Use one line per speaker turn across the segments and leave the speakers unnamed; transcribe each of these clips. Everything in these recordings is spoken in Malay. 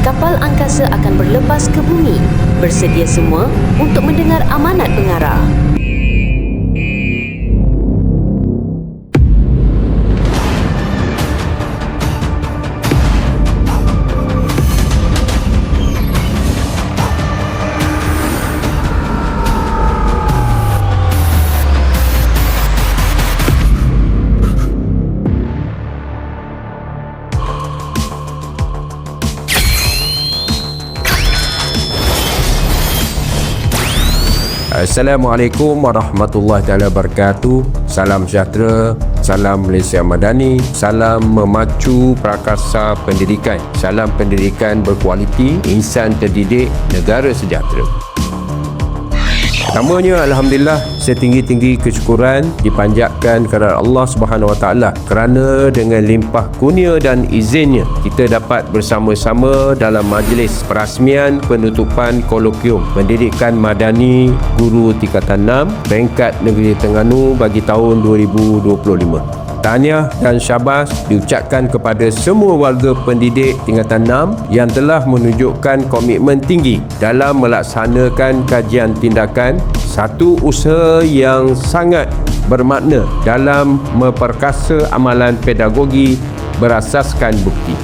kapal angkasa akan berlepas ke bumi. Bersedia semua untuk mendengar amanat pengarah.
Assalamualaikum warahmatullahi taala wabarakatuh. Salam sejahtera, salam Malaysia Madani, salam memacu prakasa pendidikan. Salam pendidikan berkualiti, insan terdidik, negara sejahtera. Pertamanya Alhamdulillah setinggi-tinggi kesyukuran dipanjatkan kepada Allah Subhanahu Wa Taala kerana dengan limpah kurnia dan izinnya kita dapat bersama-sama dalam majlis perasmian penutupan kolokium pendidikan madani guru tingkatan 6 peringkat negeri Terengganu bagi tahun 2025. Tahniah dan syabas diucapkan kepada semua warga pendidik tingkatan 6 yang telah menunjukkan komitmen tinggi dalam melaksanakan kajian tindakan satu usaha yang sangat bermakna dalam memperkasa amalan pedagogi berasaskan bukti.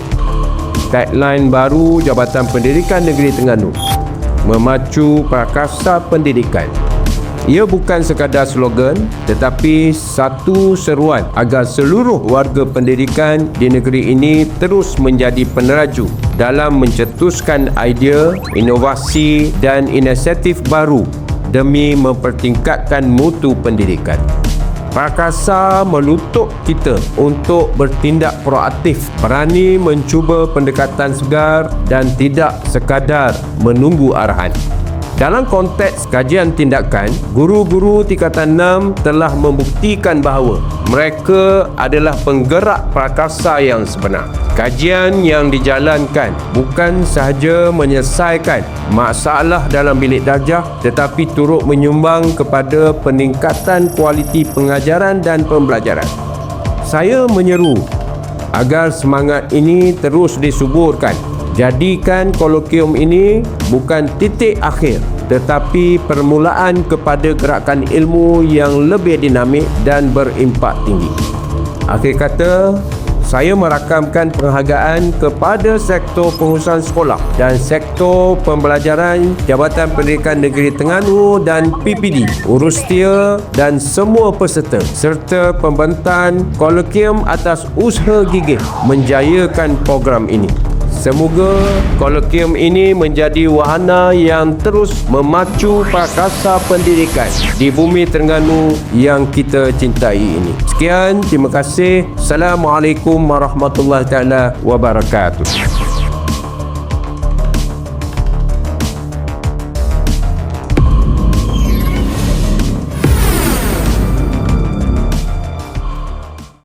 Tagline baru Jabatan Pendidikan Negeri Terengganu memacu prakasa pendidikan ia bukan sekadar slogan tetapi satu seruan agar seluruh warga pendidikan di negeri ini terus menjadi peneraju dalam mencetuskan idea, inovasi dan inisiatif baru demi mempertingkatkan mutu pendidikan. Prakasa menutup kita untuk bertindak proaktif, berani mencuba pendekatan segar dan tidak sekadar menunggu arahan. Dalam konteks kajian tindakan, guru-guru tingkatan 6 telah membuktikan bahawa mereka adalah penggerak prakasa yang sebenar. Kajian yang dijalankan bukan sahaja menyelesaikan masalah dalam bilik darjah tetapi turut menyumbang kepada peningkatan kualiti pengajaran dan pembelajaran. Saya menyeru agar semangat ini terus disuburkan Jadikan kolokium ini bukan titik akhir tetapi permulaan kepada gerakan ilmu yang lebih dinamik dan berimpak tinggi. Akhir kata, saya merakamkan penghargaan kepada sektor pengurusan sekolah dan sektor pembelajaran Jabatan Pendidikan Negeri Terengganu dan PPD, Urustia dan semua peserta serta pembentan kolokium atas usaha gigih menjayakan program ini. Semoga kolokium ini menjadi wahana yang terus memacu prakasa pendidikan di bumi Terengganu yang kita cintai ini. Sekian, terima kasih. Assalamualaikum warahmatullahi taala wabarakatuh.